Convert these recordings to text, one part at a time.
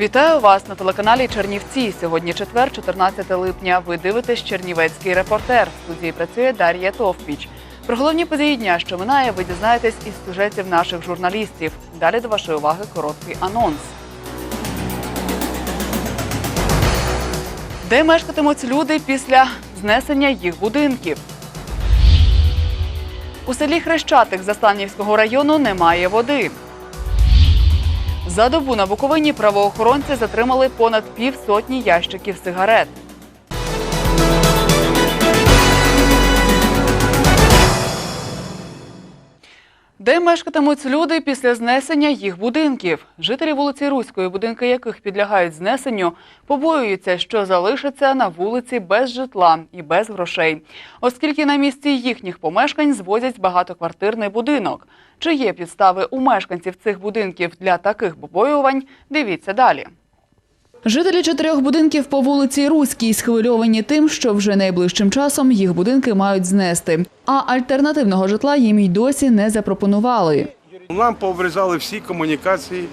Вітаю вас на телеканалі Чернівці. Сьогодні четвер, 14 липня. Ви дивитесь Чернівецький репортер. В студії працює Дар'я Товпіч. Про головні події дня, що минає, ви дізнаєтесь із сюжетів наших журналістів. Далі до вашої уваги короткий анонс. Де мешкатимуть люди після знесення їх будинків? У селі Хрещатик Застанівського району немає води. За добу на Буковині правоохоронці затримали понад півсотні ящиків сигарет. Де мешкатимуть люди після знесення їх будинків? Жителі вулиці Руської, будинки яких підлягають знесенню, побоюються, що залишаться на вулиці без житла і без грошей, оскільки на місці їхніх помешкань звозять багатоквартирний будинок. Чи є підстави у мешканців цих будинків для таких побоювань? Дивіться далі. Жителі чотирьох будинків по вулиці Руській схвильовані тим, що вже найближчим часом їх будинки мають знести. А альтернативного житла їм й досі не запропонували. Нам пообрізали всі комунікації.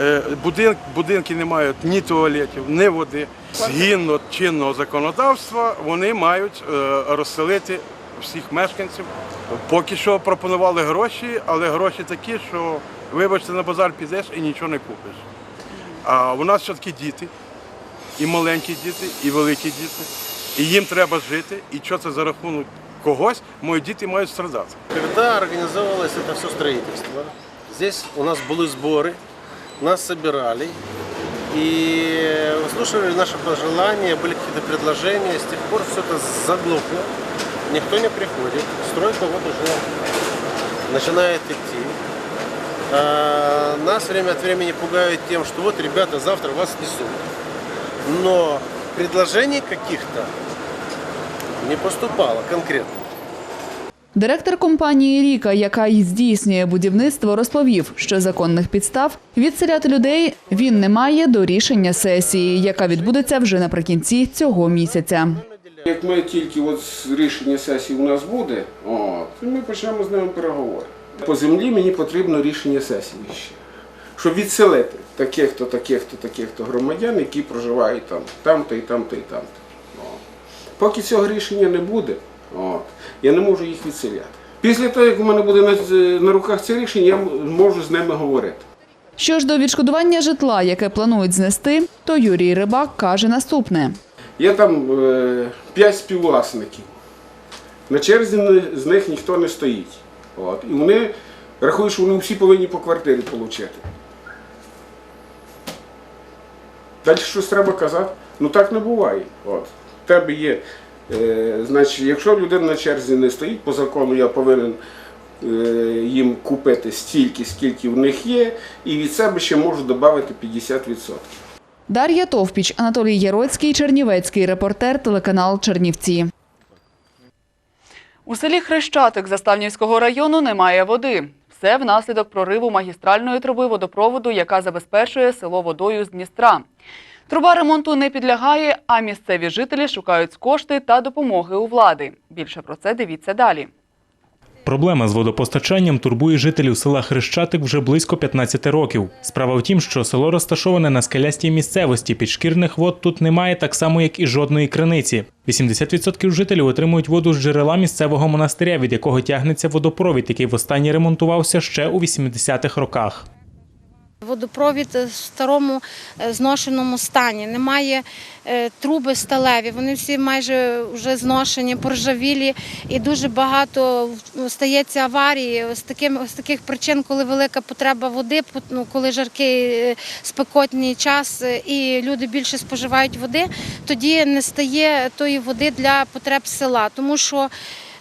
Е, Будинки, будинки не мають ні туалетів, ні води. Згідно чинного законодавства вони мають е, розселити всіх мешканців. Поки що пропонували гроші, але гроші такі, що вибачте, на базар підеш і нічого не купиш. А у нас все-таки діти, і маленькі діти, і великі діти. І їм треба жити. І що це за рахунок когось, мої діти мають страдати. Когда организовывалось это все строительство, здесь у нас были сборы, нас собирали и выслушивали наши пожелания, были какие-то предложения. С тех пор все это заглохло, никто не приходит. Стройка вот уже начинает идти. А, Нас время от времени пугают тем, что вот ребята завтра вас несут. Но предложений каких-то не поступало конкретно. Директор компанії Ріка, яка й здійснює будівництво, розповів, що законних підстав відселяти людей він не має до рішення сесії, яка відбудеться вже наприкінці цього місяця. Як ми тільки от рішення сесії у нас буде, от, то ми почнемо з ними переговори. По землі мені потрібно рішення сесії ще. Щоб відселити таких-то, таких-то, таких-то громадян, які проживають там, там-то і там-то і там-то. Поки цього рішення не буде, от, я не можу їх відселяти. Після того, як у мене буде на, на руках це рішення, я можу з ними говорити. Що ж до відшкодування житла, яке планують знести, то Юрій Рибак каже наступне. Є там е, співвласників. На черзі з них ніхто не стоїть. От. І вони рахують, що вони всі повинні по квартирі отримати. Далі щось треба казати. Ну так не буває. От. В тебе є, е, значить, якщо людина на черзі не стоїть, по закону я повинен е, їм купити стільки, скільки в них є, і від себе ще можу додати 50%. Дар'я Товпіч, Анатолій Яроцький, Чернівецький репортер, телеканал Чернівці. У селі Хрещатик Заставнівського району немає води. Все внаслідок прориву магістральної труби водопроводу, яка забезпечує село водою з Дністра. Труба ремонту не підлягає, а місцеві жителі шукають кошти та допомоги у влади. Більше про це дивіться далі. Проблема з водопостачанням турбує жителів села Хрещатик вже близько 15 років. Справа в тім, що село розташоване на скелястій місцевості. Підшкірних вод тут немає так само, як і жодної криниці. 80% жителів отримують воду з джерела місцевого монастиря, від якого тягнеться водопровід, який востаннє ремонтувався ще у 80-х роках. Водопровід в старому е, зношеному стані. Немає е, труби сталеві. Вони всі майже вже зношені, поржавілі, і дуже багато стається аварій з таким з таких причин, коли велика потреба води, ну, коли жаркий е, спекотний час і люди більше споживають води, тоді не стає тої води для потреб села, тому що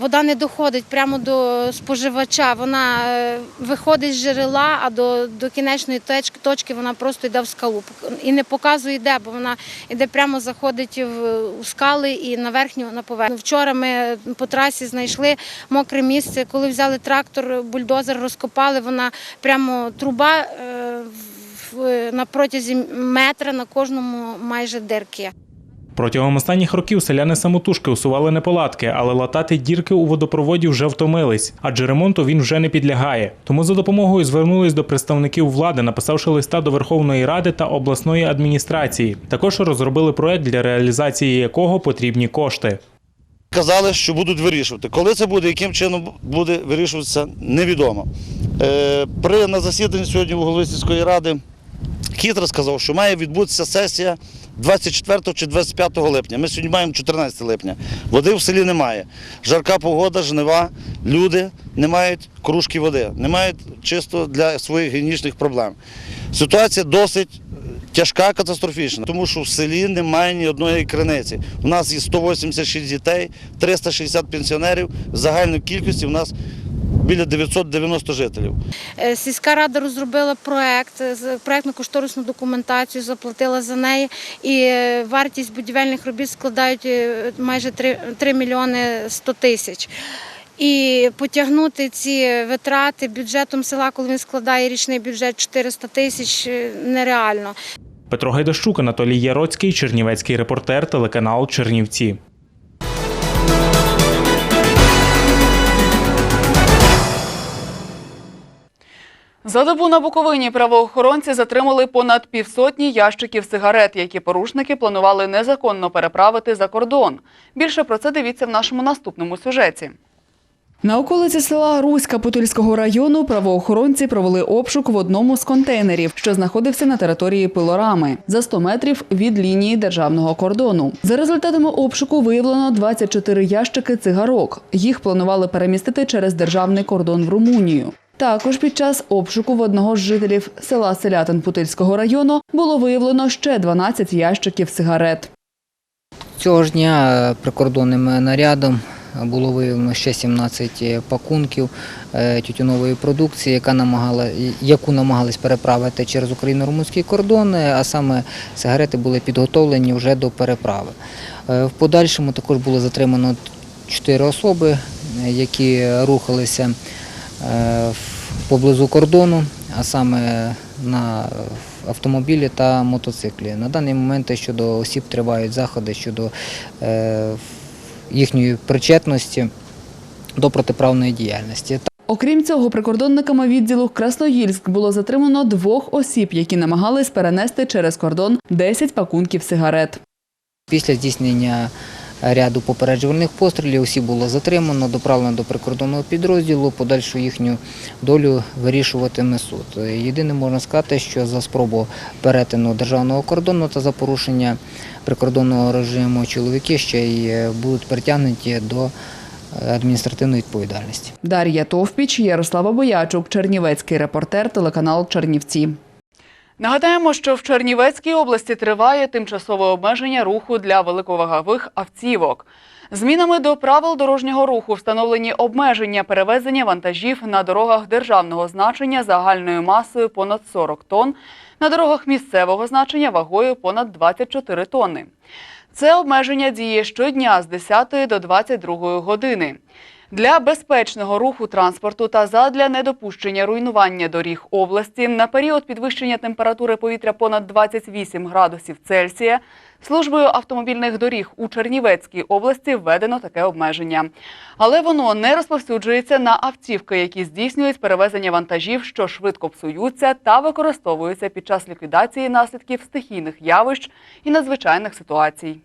вода не доходить прямо до споживача. Вона е, виходить з джерела, а до, до кінечної точки, вона просто йде в скалу. І не показує де, бо вона йде прямо заходить в у скали і на верхню на поверхню. Вчора ми по трасі знайшли мокре місце. Коли взяли трактор, бульдозер розкопали, вона прямо труба е, на протязі метра на кожному майже дирки. Протягом останніх років селяни самотужки усували неполадки, але латати дірки у водопроводі вже втомились, адже ремонту він вже не підлягає. Тому за допомогою звернулись до представників влади, написавши листа до Верховної Ради та обласної адміністрації. Також розробили проект, для реалізації якого потрібні кошти. Казали, що будуть вирішувати. Коли це буде, яким чином буде вирішуватися, невідомо. Е, при на засіданні сьогодні у голови сільської ради хитро сказав, що має відбутися сесія 24 чи 25 липня. Ми сьогодні маємо 14 липня. Води в селі немає. Жарка погода, жнива, люди не мають кружки води, не мають чисто для своїх гігієнічних проблем. Ситуація досить тяжка, катастрофічна, тому що в селі немає ні одної криниці. У нас є 186 дітей, 360 пенсіонерів. В загальній кількості у нас біля 990 жителів. Е, Сільська рада розробила проект, з- проектно-кошторисну документацію, заплатила за неї, і е, вартість будівельних робіт складають е, майже 3, 3 мільйони 100 тисяч. І потягнути ці витрати бюджетом села, коли він складає річний бюджет 400 тисяч, е, нереально. Петро Гайдащук, Анатолій Яроцький, Чернівецький репортер, телеканал Чернівці. За добу на Буковині правоохоронці затримали понад півсотні ящиків сигарет, які порушники планували незаконно переправити за кордон. Більше про це дивіться в нашому наступному сюжеті. На околиці села Руська Путильського району правоохоронці провели обшук в одному з контейнерів, що знаходився на території пилорами за 100 метрів від лінії державного кордону. За результатами обшуку виявлено 24 ящики цигарок. Їх планували перемістити через державний кордон в Румунію. Також під час обшуку в одного з жителів села Селятин Путильського району було виявлено ще 12 ящиків сигарет. Цього ж дня е, прикордонним нарядом було виявлено ще 17 пакунків е, тютюнової продукції, яка намагала, яку намагались переправити через україно-румунський кордон, е, а саме сигарети були підготовлені вже до переправи. Е, В подальшому також було затримано 4 особи, е, які рухалися е, в- поблизу кордону, а саме на автомобілі та мотоциклі. На даний момент щодо осіб тривають заходи щодо е, їхньої причетності до протиправної діяльності. Окрім цього, прикордонниками відділу Красноїльськ було затримано двох осіб, які намагались перенести через кордон 10 пакунків сигарет. Після здійснення ряду попереджувальних пострілів усі було затримано, доправлено до прикордонного підрозділу, подальшу їхню долю вирішуватиме суд. Єдине можна сказати, що за спробу перетину державного кордону та за порушення прикордонного режиму чоловіки ще й е, будуть притягнуті до е, адміністративної відповідальності. Дар'я Товпіч, Ярослава Боячук, Чернівецький репортер, телеканал Чернівці. Нагадаємо, що в Чернівецькій області триває тимчасове обмеження руху для великовагових автівок. Змінами до правил дорожнього руху встановлені обмеження перевезення вантажів на дорогах державного значення загальною масою понад 40 тонн, на дорогах місцевого значення вагою понад 24 тонни. Це обмеження діє щодня з 10 до 22 години. Для безпечного руху транспорту та задля недопущення руйнування доріг області на період підвищення температури повітря понад 28 градусів Цельсія службою автомобільних доріг у Чернівецькій області введено таке обмеження. Але воно не розповсюджується на автівки, які здійснюють перевезення вантажів, що швидко псуються та використовуються під час ліквідації наслідків стихійних явищ і надзвичайних ситуацій.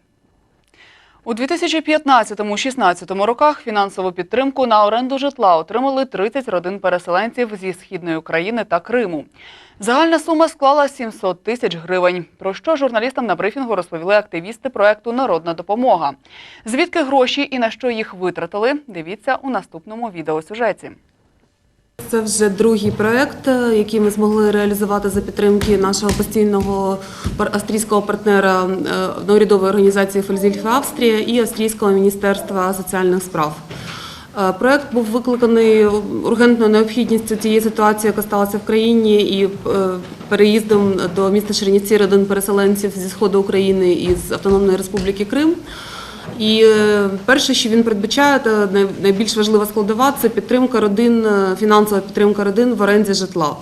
У 2015-16 роках фінансову підтримку на оренду житла отримали 30 родин переселенців зі східної України та Криму. Загальна сума склала 700 тисяч гривень. Про що журналістам на брифінгу розповіли активісти проекту Народна допомога. Звідки гроші і на що їх витратили? Дивіться у наступному відеосюжеті. Це вже другий проект, е, який ми змогли реалізувати за підтримки нашого постійного австрійського партнера е, неурядової організації Фельзільфа Австрія і Австрійського міністерства соціальних справ. Е, Проект був викликаний ургентною необхідністю цієї ситуації, яка сталася в країні, і переїздом до міста Чернівці родин переселенців зі сходу України і з Автономної Республіки Крим. І е, перше, що він передбачає, та найбільш важлива складова це підтримка родин, е, фінансова підтримка родин в оренді житла.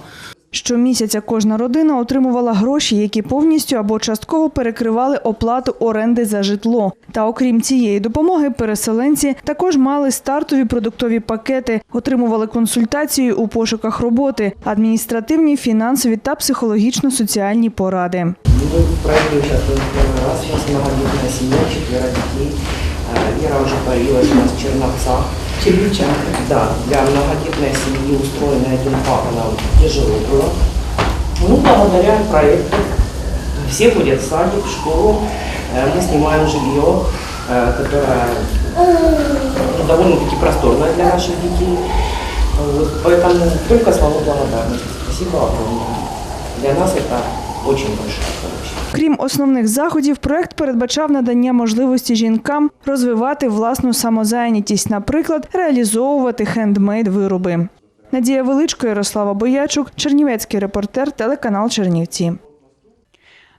Щомісяця кожна родина отримувала гроші, які повністю або частково перекривали оплату оренди за житло. Та окрім цієї допомоги, переселенці також мали стартові продуктові пакети, отримували консультацію у пошуках роботи, адміністративні, фінансові та психологічно-соціальні поради. Мы в проекте участвуем первый раз. У нас многодетная семья, четверо детей. Э, Вера уже появилась у нас в Черновцах. Черновчанка? Да. Для многодетной семьи устроенный один папа нам тяжело было. Ну, благодаря проекту все ходят в садик, в школу. Э, Мы снимаем жилье, э, которое ну, довольно-таки просторное для наших детей. Вот, Поэтому только слова благодарности. Спасибо огромное. Для нас это очень большая. Крім основних заходів, проект передбачав надання можливості жінкам розвивати власну самозайнятість, наприклад, реалізовувати хендмейд вироби. Надія Величко, Ярослава Боячук, Чернівецький репортер, телеканал Чернівці.